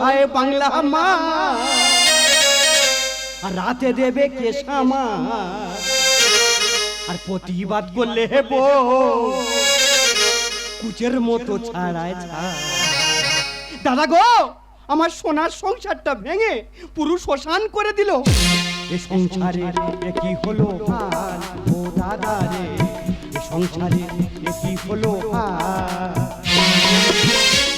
খায় বাংলা মা। আর রাতে দেবে কেশামা আর প্রতিবাদ করলে হেব কুচের মতো ছাড়ায় ছাড়। দাদা গো, আমার সোনার সংসারটা ভেঙে পুরো শ্মশান করে দিল। এ সংসারে কি হলো ও দাদা রে সংসারে কি হলো হাল?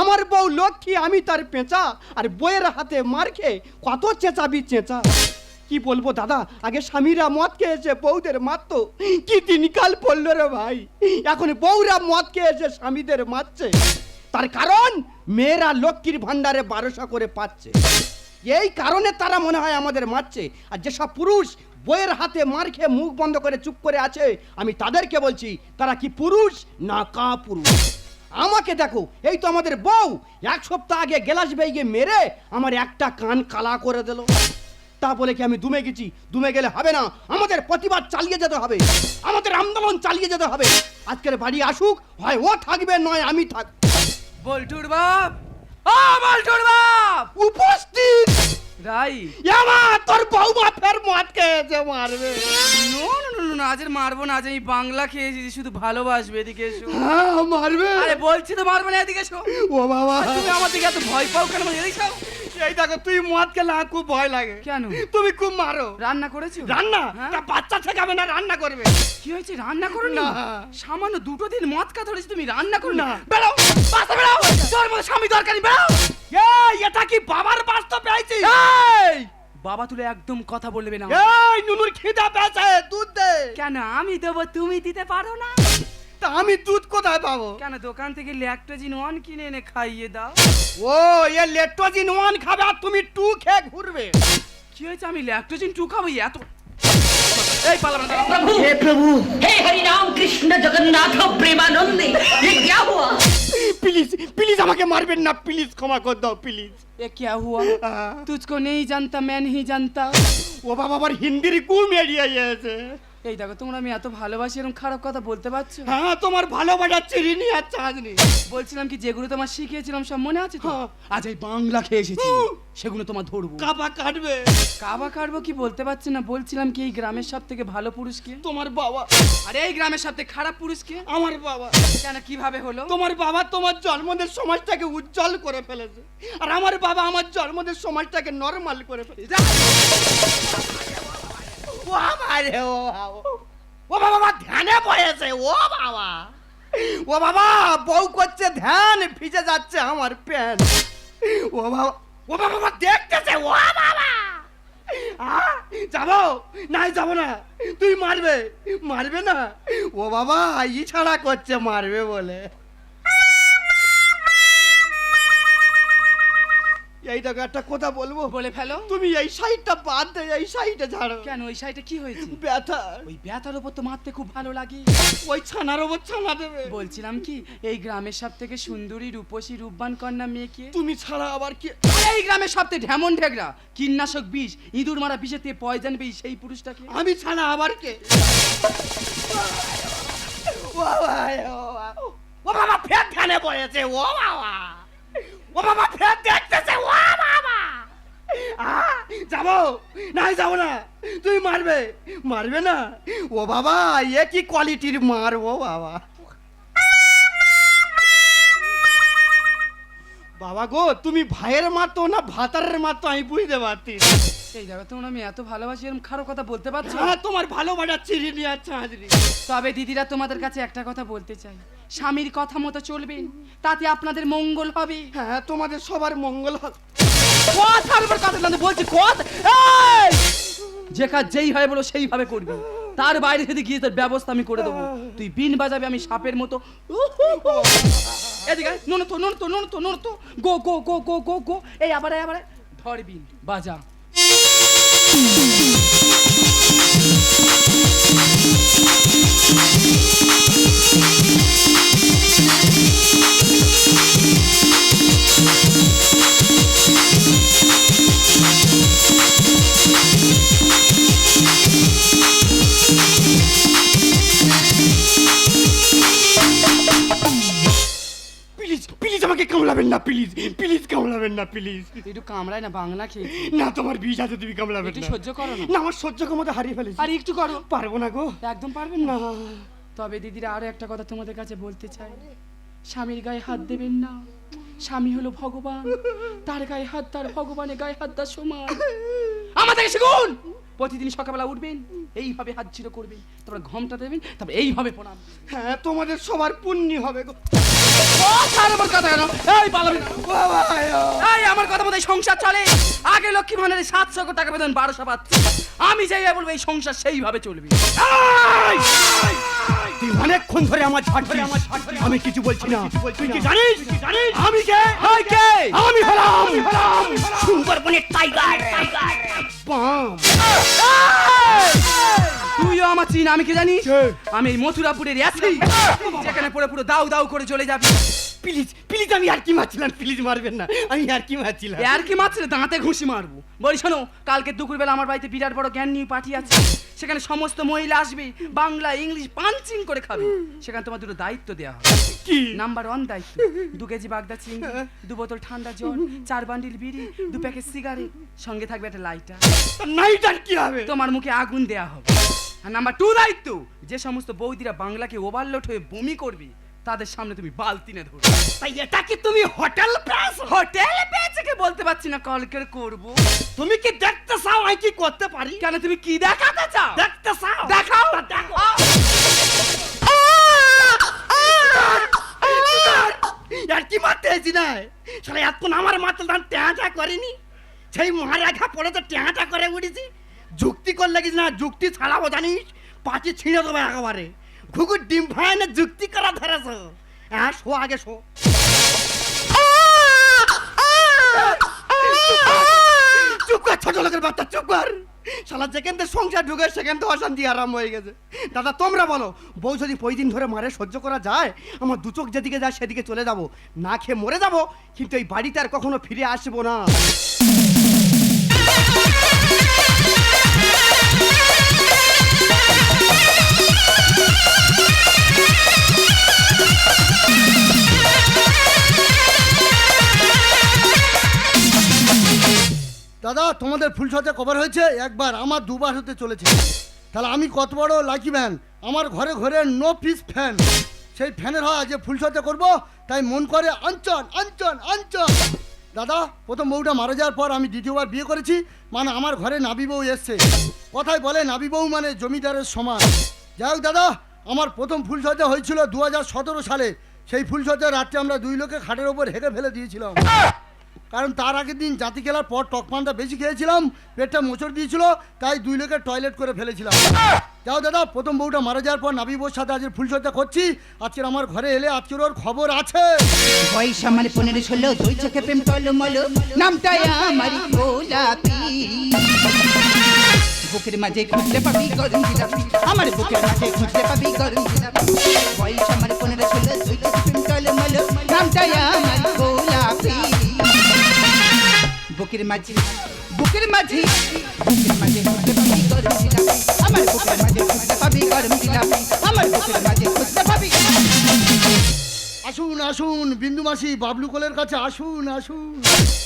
আমার বউ লক্ষ্মী, আমি তার পেঁচা। আর বইয়ের হাতে মার খেয়ে কত চেঁচাবি চেঁচা। কি বলব দাদা, আগে স্বামীরা মদ খেয়েছে, বউদের মারত। কি দিনকাল পড়ল রে ভাই। এখন বউরা মদ খেয়েছে, স্বামীদের মারছে। তার কারণ মেয়েরা লক্ষ্মীর ভান্ডারে বারোশো করে পাচ্ছে। এই কারণে তারা মনে হয় আমাদের মারছে। আর যেসব পুরুষ বইয়ের হাতে মার খেয়ে মুখ বন্ধ করে চুপ করে আছে, আমি তাদেরকে বলছি, তারা কি পুরুষ না কা পুরুষ আমাকে দেখো এই তো আমাদের বউ। এক সপ্তাহ আগে গেলাস বেগে মেরে আমার একটা কান কালা করে দিল। তা বলে কি আমি দুমে গেছি? দুমে গেলে হবে না। আমাদের প্রতিবাদ চালিয়ে যেতে হবে। আমাদের আন্দোলন চালিয়ে যেতে হবে। আজকের বাড়ি আসুক হয় ও থাকবে নয় আমি থাক বল্টুর বাপ! ও বল্টুর বাপ! উপস্থিত! রাই। এমা তোর বউমা ফের মদ খেয়েছে মারবে। নো নো নো নো আজ আর মারবো না আজ আমি বাংলা খেয়েছি শুধু ভালোবাসবে এদিকে এসো। হ্যাঁ মারবে। আরে বলছি তো মারবো না এদিকে এসো। ও বাবা। তুমি আমার দিকে এত ভয় পাও কেন এদিকে এসো। এই দেখো তুই মদ খেলে আমার খুব ভয় লাগে। কেন? তুমি খুব মারো। রান্না করেছ? রান্না? হ্যাঁ? তা বাচ্চা শেখাবে না রান্না করবে। কি হয়েছে? রান্না করো না। সামান্য দুটো দিন মদ কা ধরেছি তুমি রান্না করো না। না। বেড়াও বাসা বেড়াও। তোর মতো স্বামী দরকারি বেড়াও। এই এটা কি বাবার বাস্তব পেয়েছি? এই! বাবা তুলে একদম কথা বলবে না। এই নুনুর খিদা পেয়েছে দুধ দে। কেন আমি দেবো তুমি দিতে পারো না? তা আমি দুধ কোথায় পাবো কেন দোকান থেকে ল্যাকটোজিন ওয়ান কিনে এনে খাইয়ে দাও ও এ লেট্টোজিন ওয়ান খাবে আর তুমি টু খেয়ে ঘুরবে কি হয়েছে আমি ল্যাকটোজিন টু খাবো এত এই পালাম না प्रभु हे प्रभु हे हरि राम कृष्ण जगन्नाथ प्रेमानंदे ये क्या हुआ প্লিজ প্লিজ আমাকে মারবেন না প্লিজ ক্ষমা করে দাও প্লিজ ये क्या हुआ तुझको नहीं जानता मैं नहीं जानता ও বাবা আবার হিন্দির কুম এড়িয়ে গিয়েছে এই দেখো তোমরা আমি এত ভালোবাসি এরকম খারাপ কথা বলতে পারছ? হ্যাঁ তোমার ভালোবাসা চিরিনি আর চাঁদনি। বলছিলাম কি যেগুলো তোমার শিখিয়েছিলাম সব মনে আছে তো? হ্যাঁ। আজ এই বাংলা খেয়ে এসেছি সেগুলো তোমার ধরবো। কাপা কাটবে? কাবা কাটবো কি বলতে পারছি না বলছিলাম কি এই গ্রামের সব থেকে ভালো পুরুষ কে? তোমার বাবা। আরে এই গ্রামের সব থেকে খারাপ পুরুষ কে? আমার বাবা। কেন কীভাবে হলো? তোমার বাবা তোমার জন্মদের সমাজটাকে উজ্জ্বল করে ফেলেছে। আর আমার বাবা আমার জন্মদের সমাজটাকে নরমাল করে ফেলেছে। বাবা রে ও বাবা। ও বাবা ধ্যানে পড়েছে ও বাবা ও বাবা বউ করছে ধ্যান ভিজে যাচ্ছে আমার প্যান্ট ও বাবা ও বাবা দেখতেছে ও বাবা যাব নাই যাব না তুই মারবে মারবে না ও বাবা ই ছাড়া করছে মারবে বলে এই দেখো একটা কথা বলব? বলে ফেলো। তুমি এই সাইডটা বাদ দে এই সাইডে ঝাড়ো। কেন ওই সাইডে কি হয়েছে? ব্যথা। ওই ব্যথার উপর তো মারতে খুব ভালো লাগে। ওই ছানার ওপর ছানা দেবে। বলছিলাম কি এই গ্রামের সব থেকে সুন্দরী রূপসী রূপবান কন্যা মেয়েকে তুমি ছাড়া আবার কি? এই গ্রামের সব থেকে ঢেমন ঢেগরা কীটনাশক বিষ ইঁদুর মারা বিষে থেকে পয়জন বিষ সেই পুরুষটাকে আমি ছাড়া আবার কে? ও বাবা ও বাবা। ও বাবা ফের ধ্যানে পড়েছে ও বাবা। ও বাবা, ফের দেখতেছে, ও বাবা! যাব? নাই যাব না। তুই মারবে। মারবে না? ও বাবা, এ কি কোয়ালিটির মার, ও বাবা। বাবা গো তুমি ভাইয়ের মাতো না ভাতারের মাতো আমি বুঝতে পারছি। না। এই দেখো তোমরা আমি এত ভালোবাসি এরকম খারাপ কথা বলতে পারছ? হ্যাঁ তোমার ভালোবাসা চিরিনি আর চাঁদনি তবে দিদিরা তোমাদের কাছে একটা কথা বলতে চাই। স্বামীর কথা মতো চলবে তাতে আপনাদের মঙ্গল হবে। হ্যাঁ তোমাদের সবার মঙ্গল হবে। কথার উপর কথা না বলছি কথা। এই! যে কাজ যেই হয় বলো সেইভাবে করবি। তার বাইরে যদি গিয়ে তোর ব্যবস্থা আমি করে দেবো। তুই বিন বাজাবে আমি সাপের মতো। এদিকে নুন তো নুন তো নুন তো নুন তো। গো গো গো গো গো গো। এই আবার আবার ধরবি বাজা Thank বাজা। কামড়াবেন না প্লিজ প্লিজ কামড়াবেন না প্লিজ একটু কামড়ায় না বাংলা খেয়েছি না তোমার বিষ আছে তুমি কামড়াবেন একটু না। সহ্য করো না। না আমার সহ্য ক্ষমতা হারিয়ে ফেলেছি। আর একটু করো। পারব না গো। একদম পারবেন না। না তবে দিদিরা আরও একটা কথা তোমাদের কাছে বলতে চাই। স্বামীর গায়ে হাত দেবেন না। স্বামী হলো ভগবান। তার গায়ে হাত তার ভগবানের গায়ে হাত তার সমান। আমাদের শিখুন! প্রতিদিন সকালবেলা উঠবেন এইভাবে হাত ছিঁড়ো করবেন তারপর ঘমটা দেবেন তারপর এইভাবে প্রণাম। হ্যাঁ তোমাদের সবার পুণ্যি হবে গো। ও, কথা কেন? এই পালাবি এই আমার কথা মতো সংসার চলে। আগে লক্ষ্মী ভান্ডারে সাতশো টাকা বেতন বারোশো পাচ্ছে আমি যাই বলব এই সংসার সেইভাবে চলবে! তুই অনেকক্ষণ ধরে আমার ছাড়ছি আমি কিছু বলছি না। তুই কি জানিস? আমি কে? কে? আমি হলাম। সুন্দরবনের টাইগার টাইগার তুইও আমার চিন আমি কি জানিস? আমি মথুরাপুরের আছি যেখানে পড়ে পুরো দাউ দাউ করে চলে যাবি। প্লিজ প্লিজ আমি আর কি মারছিলাম? প্লিজ মারবেন না। আমি আর কি মারছিলাম? আর কি মারছে দাঁতে ঘুষি মারবো। বলি শোনো কালকে দুপুরবেলা আমার বাড়িতে বিরাট বড় জ্ঞান নিয়ে পার্টি আছে। সেখানে সমস্ত মহিলা আসবে বাংলা ইংলিশ পাঞ্চিং করে খাবে। সেখানে তোমার দুটো দায়িত্ব দেওয়া হবে। কি? নাম্বার ওয়ান দায়িত্ব দু কেজি বাগদা চিংড়ি দু বোতল ঠান্ডা জল চার বান্ডিল বিড়ি দু প্যাকেট সিগারেট সঙ্গে থাকবে একটা লাইটার নাইট আর কি হবে? তোমার মুখে আগুন দেয়া হবে। আর নাম্বার টু দায়িত্ব যে সমস্ত বৌদিরা বাংলাকে ওভারলোড হয়ে বমি করবে তাদের সামনে তুমি বালতিনে ধরবে তাই এটা কি তুমি হোটেল প্রাস হোটেল পেয়েছে কে বলতে পারছি না কল করে করব। তুমি কি দেখতে চাও আমি কি করতে পারি? কেন তুমি কি দেখাতে চাও? দেখতে চাও? দেখাও। দেখো। আর কি মারতে হয়েছি না সারা এতক্ষণ আমার মাত্র ধান ট্যাঁটা করেনি। সেই মহারেখা পড়ে তো ট্যাঁটা করে উঠেছি। যুক্তি করলে কিছু না যুক্তি ছাড়াবো জানিস? পাটি ছিঁড়ে দেবো একেবারে। ঘুঘুর ডিম ফাইনে যুক্তি করা ধরেছ। হ্যাঁ শো আগে শো। চুপ কর, ছোট লোকের বাচ্চা, চুপ কর। শালা যেখান থেকে সংসার ঢুকে সেখান থেকে অশান্তি আরাম হয়ে গেছে। দাদা, তোমরা বলো, বউ যদি দিন ধরে মারে সহ্য করা যায়, আমার দু চোখ যেদিকে যায় সেদিকে চলে যাব। না খেয়ে মরে যাব, কিন্তু এই বাড়িতে আর কখনো ফিরে আসব না। দাদা, তোমাদের ফুলসজ্জা কভার হয়েছে? একবার আমার দুবার হতে চলেছে। তাহলে আমি কত বড় লাকি ম্যান আমার ঘরে ঘরে নো পিস ফ্যান সেই ফ্যানের হয়, যে ফুলসজ্জা করব, তাই মন করে আঞ্চন আঞ্চন আঞ্চন দাদা, প্রথম বউটা মারা যাওয়ার পর আমি দ্বিতীয়বার বিয়ে করেছি মানে আমার ঘরে নাবি বউ এসছে। কথায় বলে, নাবি বউ মানে জমিদারের সমান। যাই হোক দাদা, আমার প্রথম ফুলসজ্জা হয়েছিল দু হাজার সতেরো সালে। সেই ফুলসজ্জা রাত্রে আমরা দুই লোকে খাটের ওপর হেঁকে ফেলে দিয়েছিলাম। কারণ তার আগের দিন জাতি খেলার পর টকমানটা বেশি খেয়েছিলাম, পেটটা মোচড় দিয়েছিল, তাই দুই লোকের টয়লেট করে ফেলেছিলাম। যাও দাদা, প্রথম বউটা মারা যাওয়ার পর নাবি বউর সাথে আজকে ফুলসজ্জা করছি। আজকের আমার ঘরে এলে আজকের ওর খবর আছে। বয়স আমার পনেরো ষোলো, দুই চোখে প্রেম টলমল, নামটাই আমার গোলাপি। বুকের মাঝে খুঁজতে পাবি গরম আমার বুকের মাঝে খুঁজতে পাবি গরম পনেরো ষোলো, দুই চোখে প্রেম বুকের মাঝে বুকের মাঝে বুকের মাঝে গরম জিলাপি আমার বুকের মাঝে গরম জিলাপি আমার বুকের মাঝে খুঁজতে আসুন আসুন বিন্দু মাসি বাবলু কোলের কাছে আসুন আসুন।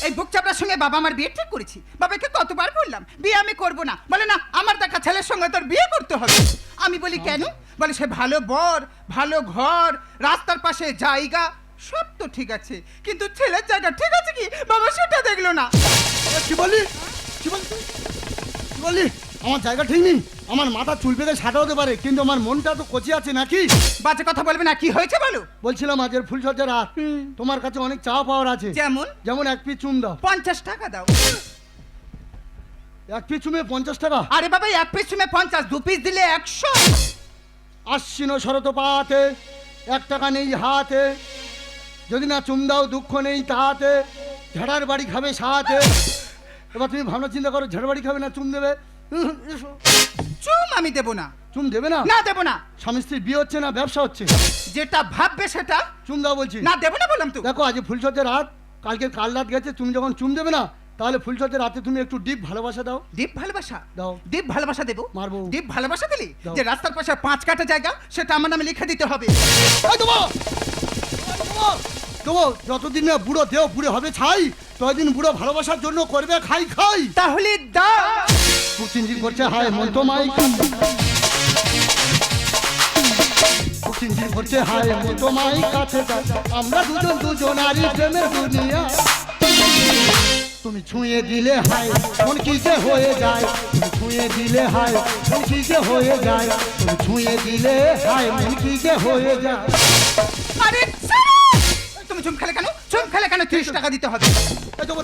এই বুক চাপড়ার সঙ্গে বাবা আমার বিয়ে ঠিক করেছি। বাবাকে কতবার বললাম বিয়ে আমি করব না। বলে না আমার দেখা ছেলের সঙ্গে তোর বিয়ে করতে হবে। আমি বলি কেন? বলে সে ভালো বর ভালো ঘর রাস্তার পাশে জায়গা সব তো ঠিক আছে কিন্তু ছেলের জায়গা ঠিক আছে কি? বাবা সেটা দেখল না। কি বললি? কি বললি? কি বললি? আমার জায়গা ঠিক নেই। আমার মাথা চুল পেকে সাটা হতে পারে কিন্তু আমার মনটা তো কচি আছে নাকি? বাজে কথা বলবে না কি হয়েছে বলো? বলছিলাম আজকের ফুলসজ্জা রাত তোমার কাছে অনেক চাওয়া পাওয়ার আছে। যেমন? যেমন এক পিস চুম দাও। পঞ্চাশ টাকা দাও। এক পিস চুমে পঞ্চাশ টাকা? আরে বাবা এক পিস পঞ্চাশ দু পিস দিলে একশো। আশ্বিন শরত পাতে এক টাকা নেই হাতে। যদি না চুম দাও দুঃখ নেই তাহাতে। ঝাড়ার বাড়ি খাবে সাহাতে। এবার তুমি ভাবনা চিন্তা করো ঝাড়বাড়ি খাবে না চুম দেবে। চুম আমি দেবো না। চুম দেবে না? না দেবো না। স্বামী স্ত্রীর বিয়ে হচ্ছে না ব্যবসা হচ্ছে? যেটা ভাববে সেটা। চুম দাও বলছি। না দেবো না বললাম তো। দেখো আজ ফুলসজ্জার রাত। কালকে কাল রাত গেছে তুমি যখন চুম দেবে না তাহলে ফুলসজ্জার রাতে তুমি একটু ডিপ ভালোবাসা দাও। দীপ ভালোবাসা? দাও। দীপ ভালোবাসা দেবো? মারবো। দীপ ভালোবাসা দিলি? যে রাস্তার পাশে পাঁচ কাটা জায়গা সেটা আমার নামে লিখে দিতে হবে। দেবো! দেবো দেবো যতদিন না বুড়ো দেহ বুড়ো হবে ছাই ততদিন বুড়ো ভালোবাসার জন্য করবে খাই খাই। তাহলে দা করছে হায় মন তো করছে হায় মন তো মাই কাছে। আমরা দুজন দুজনারই প্রেমের দুনিয়া। তুমি ছুঁয়ে দিলে হায় মন কি যে হয়ে যায়। তুমি ছুঁয়ে দিলে হায় মন কি যে হয়ে যায়। তুমি ছুঁয়ে দিলে হায় মন কি যে হয়ে যায়। আরে চুম খেলে কেন? চুম খেলে কেন ত্রিশ টাকা দিতে হবে? এই দেবো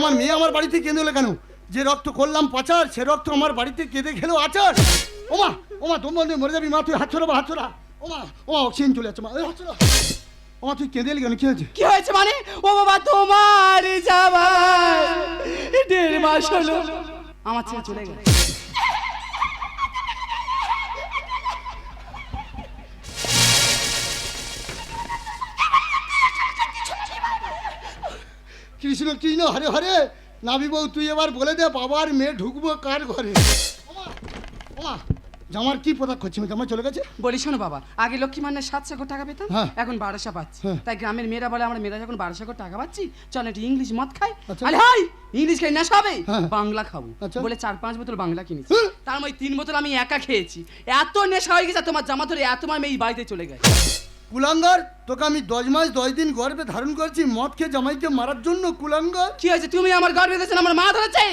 আমার মেয়ে আমার বাড়িতে কেঁদে এলো কেন? যে রক্ত করলাম পাচার, সে রক্ত আমার বাড়িতে কেঁদে খেলো আচার। ওমা ওমা মধ্যে মরে যাবি, মা, তুই হাত ছড়া হাত ছড়া। ওমা ওমা, অক্সিজেন চলে যাচ্ছে, মা হাত ছড়া। ওমা তুই কেঁদে এলি কেন? কি হয়েছে? কি হয়েছে মানে? ও বাবা তোমার যাবার দেড় মাস হলো। আমার ছেলে চলে গেল। কৃষ্ণ কৃষ্ণ হরে হরে। নাবি বউ তুই এবার বলে দে বাবার মেয়ে ঢুকবো কার ঘরে? জামার কি পোতাক করছি? জামা চলে গেছে? বলি শোনো বাবা আগে লক্ষ্মী মান্নের সাতশো কোটি টাকা পেতাম হ্যাঁ। এখন বারোশো পাচ্ছি। হ্যাঁ। তাই গ্রামের মেয়েরা বলে আমরা মেয়েরা যখন বারোশো কোটি টাকা পাচ্ছি চল একটু ইংলিশ মদ খাই। আচ্ছা। আরে হাই ইংলিশ খাই না সবে হ্যাঁ। বাংলা খাব। আচ্ছা। বলে চার পাঁচ বোতল বাংলা কিনেছি। হ্যাঁ। তার মধ্যে তিন বোতল আমি একা খেয়েছি। এত নেশা হয়ে গেছে তোমার জামা ধরে এত মার মেয়ে এই বাড়িতে চলে গেছে। কুলাঙ্গার তোকে আমি দশ মাস দশ দিন গর্ভে ধারণ করছি মদ খেয়ে জামাইকে মারার জন্য কুলাঙ্গার। কি হয়েছে? তুমি আমার গর্বে দিয়েছেন আমার মা ধরেছে?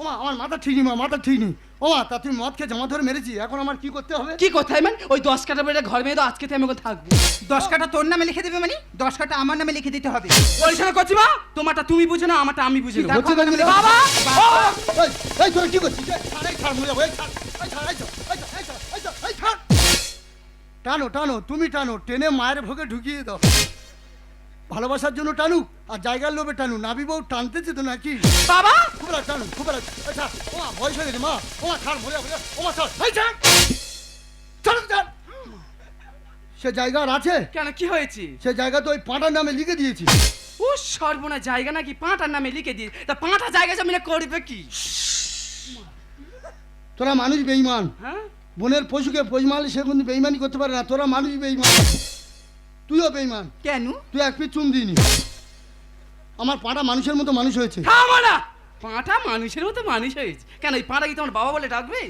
ওমা আমার মাথা ঠিক নেই মা মাথা ঠিক নেই। ওমা তা তুই মদ খেয়ে জামা ধরে মেরেছি এখন আমার কি করতে হবে? কি কোথায় ম্যান ওই দশ কাটা বেড়ে ঘর মেয়ে তো আজকে আমি ওখানে থাকব। দশ কাটা তোর নামে লিখে দেবে মানে? দশ কাটা আমার নামে লিখে দিতে হবে। পরিষ্কার করছি মা তোমারটা তুমি বুঝো না আমারটা আমি বুঝি না? বাবা! এই, এই তোরা কি করছিস। টানো টানো তুমি টানো টেনে মায়ের ভোগে ঢুকিয়ে দাও। ভালোবাসার জন্য টানুক আর জায়গার লোভে টানু নাবি বউ টানতেছে তো নাকি? বাবা! খুব টানু খুব এই ছাড় ওমা বয়স হয়ে গেছে মা। ওমা ছাড় মরে যাব ওমা ছাড় ছাড়। ছাড় ছাড়। সে জায়গা আর আছে? কেন কি হয়েছে? সে জায়গা তো ওই পাঁটার নামে লিখে দিয়েছি। ও সর্বনা জায়গা নাকি পাঁটার নামে লিখে দিয়ে তা পাঁটা জায়গা জমিনে করবে কি? তোরা মানুষ বেইমান হ্যাঁ? বনের পশুকে পোষ মারলে সে কিন্তু বেইমানি করতে পারে না। তোরা মানুষ বেইমান তুইও বেইমান কেন? তুই এক পিস চুম দিইনি। আমার পাটা মানুষের মতো মানুষ হয়েছে। থামো না পাঁটা মানুষের মতো মানুষ হয়েছে। কেন এই পাঁটা কি তোমার বাবা বলে ডাকবে?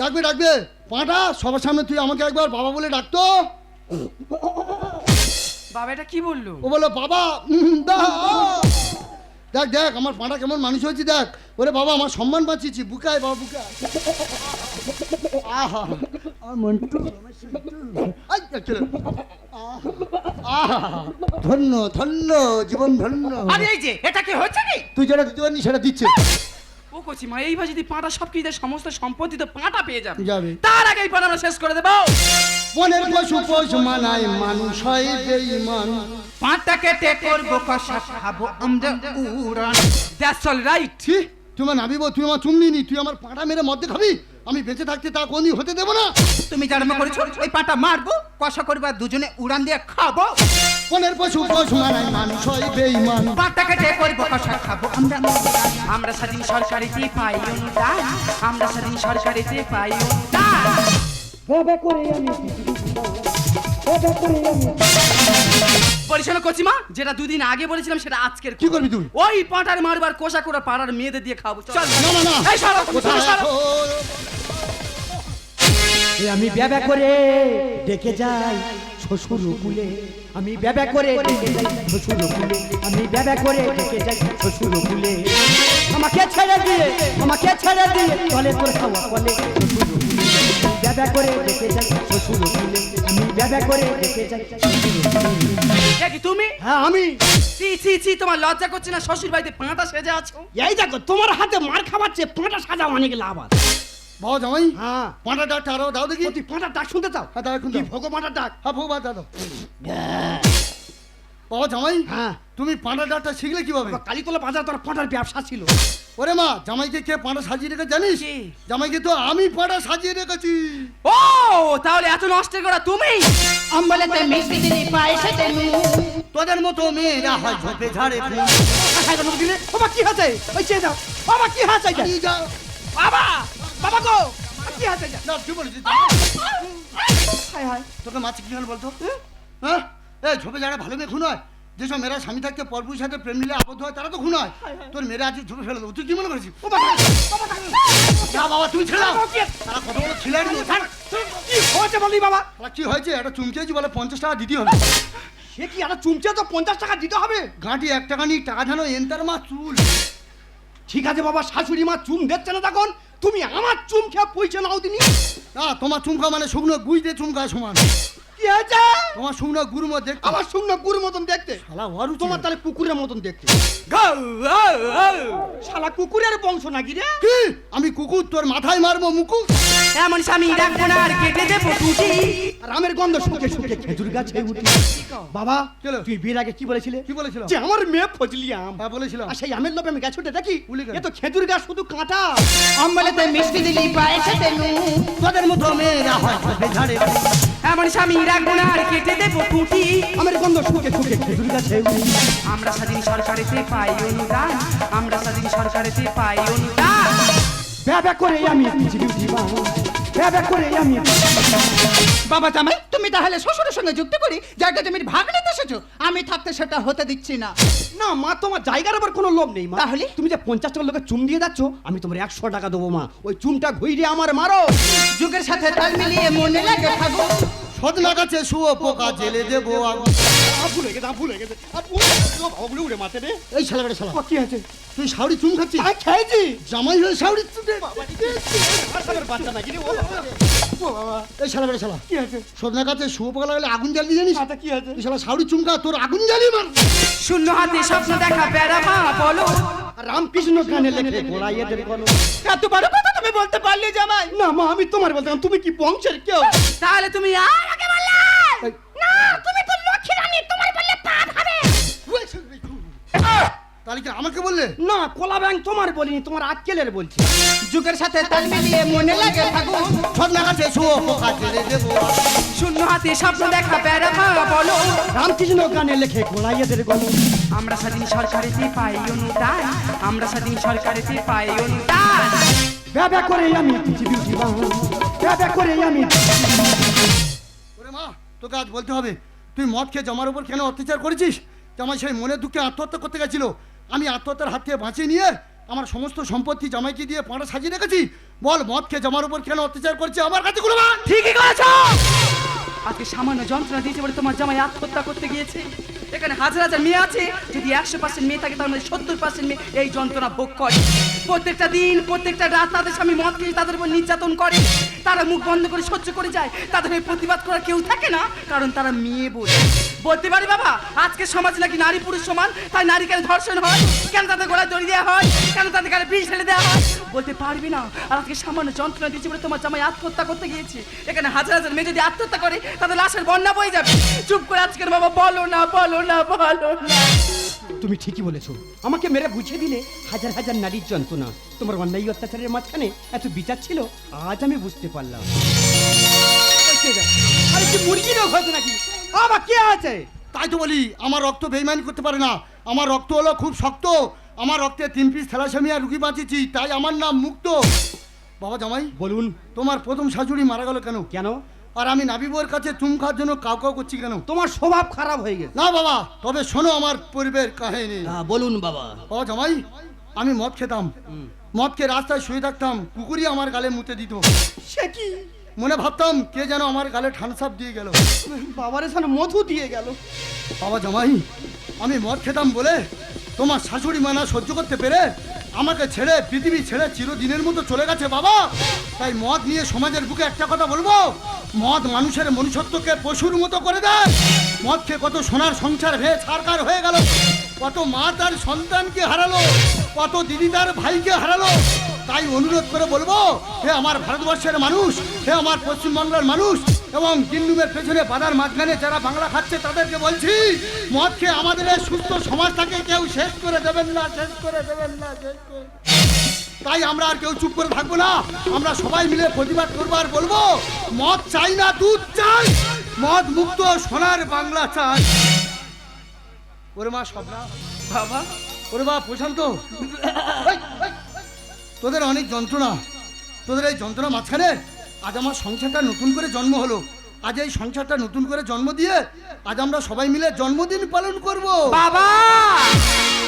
ডাকবে ডাকবে। পাটা সবার সামনে তুই আমাকে একবার বাবা বলে ডাকতো। বাবা এটা কি বলল? ও বলো বাবা উম, দা। দেখ দেখ আমার পাটা কেমন মানুষ হয়েছে দেখ। ওরে বাবা আমার সম্মান বাঁচিয়েছি। বুকায় বাবা বুকায়। আহা আমার মন্টু ধন্য ধন্য জীবন ধন্য। আরে এই যে এটা কি হচ্ছে কি? তুই যেটা দিতে পারনি সেটা দিচ্ছে। ও কচি মা এইবার যদি পাঁটা সব কিছু সমস্ত সম্পত্তি তো পাঁটা পেয়ে যাবে। যাবে। তার আগে এই পাঁটা আমরা শেষ করে দেবো। মনের পশু পশু মানায় মানুষ হয় বেইমান পাঁচটা কেটে করব কষা খাব আমরা উড়ান। দ্যাটস অল রাইট তুই আমার নাবিব তুই আমার চুমনি নি তুই আমার পাটা মেরে মধ্যে খাবি? আমি বেঁচে থাকতে তা কোনদিন হতে দেবো না। তুমি জন্ম করেছ ওই পাটা মারবো কষা করব দুজনে উড়ান দিয়ে খাব। মনের পশু পশু মানায় মানুষ হয় বেইমান পাঁচটা কেটে করব কষা খাব আমরা। আমরা স্বাধীন সরকারিতে পাই অনুদান আমরা স্বাধীন সরকারিতে পাই অনুদান। পরিচালনা কচিমা যেটা দুদিন আগে বলেছিলাম সেটা আজকের কি করবি তুই? ওই পাটার মারবার কোষা করে পাড়ার মেয়েদের দিয়ে খাব। চল। না না না। এই সরো, সরো, আমি ব্যাবা করে ডেকে যাই শ্বশুর কুলে। আমি ব্যাবা করে ডেকে যাই শ্বশুর কুলে। আমি ব্যাবা করে ডেকে যাই শ্বশুর কুলে। আমাকে ছেড়ে দিয়ে আমাকে ছেড়ে দিয়ে চলে তোর খাওয়া শ্বশুর ব্যাবা করে ডেকে যাই শ্বশুর কুলে। আমি ব্যাবা করে ডেকে যাই শ্বশুর তুমি? হ্যাঁ আমি। ছি ছি ছি তোমার লজ্জা করছে না শ্বশুর বাড়িতে পাঁটা সেজে আছো? এই দেখো তোমার হাতে মার খাওয়াচ্ছে পাঁটা সাজা অনেক লাভ আছে। বাবা জামাই হ্যাঁ পাঁটা ডাকটা আরও দাও দেখি তুই পাঁটার ডাক শুনতে চাও হ্যাঁ, দাও এখন কি দাও। ভগবানের ডাক হ্যাঁ ভগবান দাদা বাবা জামাই হ্যাঁ তুমি পাঁটা ডাকটা শিখলে কীভাবে কালীতলা বাজার তোর পাঁটার ব্যবসা ছিল ওরে মা জামাইকে কে পাঁটা সাজিয়ে রেখে জানিস? জামাইকে তো আমি পাঁটা সাজিয়ে রেখেছি ও তাহলে এত নষ্ট করা তুমি অম্বলেতে মিষ্টি দিলি পায়েসেতে নুন তোদের মতো মেয়েরা হয় ঝোপে ঝাড়ে ফুল। বাবা কি হয়েছে ওই চেয়ে যাও বাবা কি বাবা বাবা কি হয়েছে না তুই বলেছিস হায় হায়। তোকে মাছ কি হলো বলতো? হ্যাঁ? এই ঝোপে ঝাড়ে ভালো মেয়ে খুন হয় যেসব মেয়েরা স্বামী থাকতে পরপুর সাথে প্রেম নিলে আবদ্ধ হয় তারা তো খুন হয়। তোর মেয়েরা আজ ফেলে দেবো। তুই কি মনে করেছিস? বাবা তুমি তারা কত বড় কি হয়েছে বলি বাবা? কি হয়েছে? একটা চুমচেছি বলে পঞ্চাশ টাকা দিতে হবে। সে কি একটা চুমচে তো পঞ্চাশ টাকা দিতে হবে? গাঁটি এক টাকা নিয়ে টাকা ধানো এন্তার মা চুল। ঠিক আছে বাবা শাশুড়ি মা চুম দিচ্ছে না তখন? তুমি আমার চুম খেয়ে পয়সা নাও দিনি। না তোমার চুমকা মানে শুকনো গুই দিয়ে চুমকা সমান। কি হয়েছে? তোমার শুকনো গুরু মতো দেখতে। আমার শুকনো গুরুর মতন দেখতে? শালা ওয়ারু তোমার তাহলে কুকুরের মতন দেখতে। শালা কুকুরের বংশ নাকি রে? কি? আমি কুকুর তোর মাথায় মারবো মুকুর এমন স্বামী রাখব না আর কেটে দেবো টুটি রামের গন্ধ শুকে শুকে খেজুর গাছে উঠি। বাবা? তুই বিয়ের আগে কি বলেছিলে? কি বলেছিল? যে আমার মেয়ে ফজলি আম। হ্যাঁ বলেছিলাম আর সেই আমের লোভে আমি গাছ উঠে দেখি এ তো খেজুর গাছ শুধু কাঁটা। অম্বলেতে মিষ্টি দিলি পায়েসেতে নুন তোদের মতো মেয়েরা হয় ঝাড়ে। এমন স্বামী রাখব না আর কেটে দেবো টুটি আমের গন্ধ শুকে শুকে খেজুর গাছে উঠি। আমরা স্বাধীন সরকারেতে পাই অনুদান। আমরা স্বাধীন সরকারেতে পাই অনুদান। ব্যাবা করে আমি পৃথিবী উঠিবা করে আমি বাবা জামাই তুমি তাহলে শ্বশুরের সঙ্গে যুক্ত করি জায়গা জমির ভাগ নিতে এসেছ? আমি থাকতে সেটা হতে দিচ্ছি না। না মা তোমার জায়গার উপর কোনো লোভ নেই মা। তাহলে? তুমি যে পঞ্চাশ টাকা লোকে চুম দিয়ে যাচ্ছ আমি তোমার একশো টাকা দেবো মা। ওই চুমটা ঘুরিয়ে আমার মারো। যুগের সাথে তাল মিলিয়ে মনে লাগে থাকো সদনা গাছে শুয়ো পোকা জেলে দেবো আগুন। আ, ভুল হয়ে গেছে ভুল হয়ে গেছে। আ, ভুল হয়ে গেছে, উড়ে মাথে রে। এই শালা বেটা শালা। কি আছে তুই শাউরি চুম খাচ্ছিস? আমি খেয়েছি। জামাই হয়ে শাউরি চুটে বাচ্চা নাকি রে ও বাবা। রে। ও বাবা। এই শালা বেটা শালা। কি আছে সদনা গাছে শুয়ো পোকা আগুন জ্বালিয়ে জানিস? আচ্ছা কি আছে তুই শালা শাউরি চুমকা তোর আগুন জ্বালিয়ে মার শূন্য হাতে স্বপ্ন দেখা মা বলো। রামকৃষ্ণ গানে লেখে গোড়াই এদের বলো এত বড় কথা তুমি বলতে পারলে জামাই। না মা আমি তোমার বলতাম তুমি কি বংশের কেউ? তাহলে তুমি আর তাহলে কি আমাকে বললে? না কলা ব্যাং তোমার বলিনি তোমার আক্কেলের বলছি। যুগের সাথে তাল মিলিয়ে মনে লাগে থাকো সদনা গাছে শুয়ো পোকা জেলে দেবো। শূন্য হাতে স্বপ্ন দেখা মা বলো। রামকৃষ্ণ গানে লেখে গলো আমরা স্বাধীন সরকারেতে পাই অনুদান আমরা স্বাধীন সরকারেতে পাই অনুদান। ব্যাবা করে আমি পৃথিবী উঠিবা ব্যাবা করে আমি ওরে মা তোকে আজ বলতে হবে তুই মদ খেয়ে জমার উপর কেন অত্যাচার করেছিস? জামাই সেই মনের দুঃখে আত্মহত্যা করতে গেছিল। আমি আত্মহত্যার হাত থেকে বাঁচিয়ে নিয়ে আমার সমস্ত সম্পত্তি জামাইকে দিয়ে পাঁড়া সাজিয়ে রেখেছি। বল মদ খেয়ে জামার উপর কেন অত্যাচার করছে? আমার কাছে গুলো ঠিকই করেছ! আজকে সামান্য যন্ত্রণা দিয়েছে বলে তোমার জামাই আত্মহত্যা করতে গিয়েছে। এখানে হাজার হাজার মেয়ে আছে। যদি একশো পার্সেন্ট মেয়ে থাকে তার মধ্যে সত্তর পার্সেন্ট মেয়ে এই যন্ত্রণা ভোগ করে। প্রত্যেকটা দিন প্রত্যেকটা রাত তাদের স্বামী মদ খেয়ে তাদের উপর নির্যাতন করে। তারা মুখ বন্ধ করে সহ্য করে যায়। তাদের প্রতিবাদ করার কেউ থাকে না কারণ তারা মেয়ে বলে। বলতে পারি বাবা? আজকে সমাজ নাকি নারী পুরুষ সমান? তাই নারী কেন ধর্ষণ হয়। কেন তাদের গলায় দড়ি দেওয়া হয়? কেন তাদের গালে বিষ ঢেলে দেওয়া হয়? বলতে পারবি না। আর আজকে সামান্য যন্ত্রণা দিয়েছে বলে তোমার জামাই আত্মহত্যা করতে গিয়েছে। এখানে হাজার হাজার মেয়ে যদি আত্মহত্যা করে তাদের লাশের বন্যা বয়ে যাবে। চুপ করে আজকের বাবা বলো না বলো না বলো না। তুমি ঠিকই বলেছ। আমাকে মেরে বুঝিয়ে দিলে হাজার হাজার নারীর যন্ত্রণা। তোমার অন্যায় অত্যাচারের মাঝখানে এত বিচার ছিল আজ আমি বুঝতে পারলাম। আরে কি মুরগি রোগ হয়েছে নাকি আবার কে আছে? তাই তো বলি আমার রক্ত বেইমানি করতে পারে না। আমার রক্ত হলো খুব শক্ত। আমার রক্তে তিন পিস থ্যালাসেমিয়া রুগী বাঁচিয়েছি তাই আমার নাম মুক্ত। বাবা জামাই বলুন। তোমার প্রথম শাশুড়ি মারা গেল কেন? কেন? আর আমি নাবিবর কাছে চুম খাওয়ার জন্য কাউ কাউ করছি কেন? তোমার স্বভাব খারাপ হয়ে গেছে। না বাবা তবে শোনো আমার পরিবের কাহিনী। বলুন বাবা। বাবা জামাই আমি মদ খেতাম। মদ খেয়ে রাস্তায় শুয়ে থাকতাম কুকুরই আমার গালে মুতে দিত। সে কি? মনে ভাবতাম কে যেন আমার গালে ঠানসাপ দিয়ে গেল। বাবার এখানে মধু দিয়ে গেল। বাবা জামাই আমি মদ খেতাম বলে তোমার শাশুড়ি মানা সহ্য করতে পেরে আমাকে ছেড়ে পৃথিবী ছেড়ে চিরদিনের মতো চলে গেছে বাবা। তাই মদ নিয়ে সমাজের বুকে একটা কথা বলব মদ মানুষের মনুষ্যত্বকে পশুর মতো করে দেয়। মদ খেয়ে কত সোনার সংসার হয়ে ছাড়কার হয়ে গেল কত মা তার সন্তানকে হারালো কত দিদি তার ভাইকে হারালো তাই অনুরোধ করে বলব হে আমার ভারতবর্ষের মানুষ হে আমার পশ্চিমবাংলার মানুষ এবং দিল্লুমের পেছনে বাজার মাঝখানে যারা বাংলা খাচ্ছে তাদেরকে বলছি মদ খেয়ে আমাদের এই সুস্থ সমাজটাকে কেউ শেষ করে দেবেন না শেষ করে দেবেন না শেষ করে তাই আমরা আর কেউ চুপ করে থাকব না আমরা সবাই মিলে প্রতিবাদ করব আর বলব মদ চাই না দুধ চাই মদ মুক্ত সোনার বাংলা চাই। ওরে মা স্বপ্না বাবা। ওরে বা প্রশান্ত। তোদের অনেক যন্ত্রণা। তোদের এই যন্ত্রণা মাঝখানে আজ আমার সংসারটা নতুন করে জন্ম হলো। আজ এই সংসারটা নতুন করে জন্ম দিয়ে আজ আমরা সবাই মিলে জন্মদিন পালন করব। বাবা!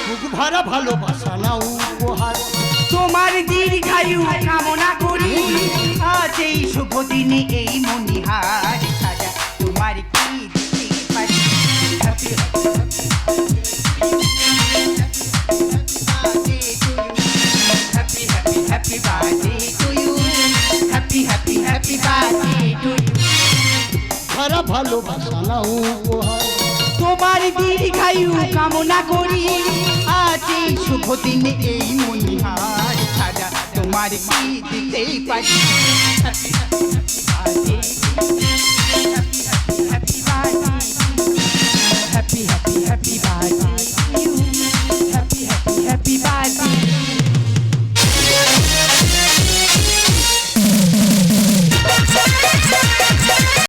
বুক ভাড়া ভালোবাসা না উপহার। তোমার দীর্ঘায়ু কামনা করি আজ এই শুভ দিনে এই মনিহার সাজা। তোমার কি দিতে পারি? ভালোবাসা তোমার দীর্ঘায়ু কামনা করি আজই শুভ দিনে এই মনিহার ছাড়া তোমার কি দিতেই পারি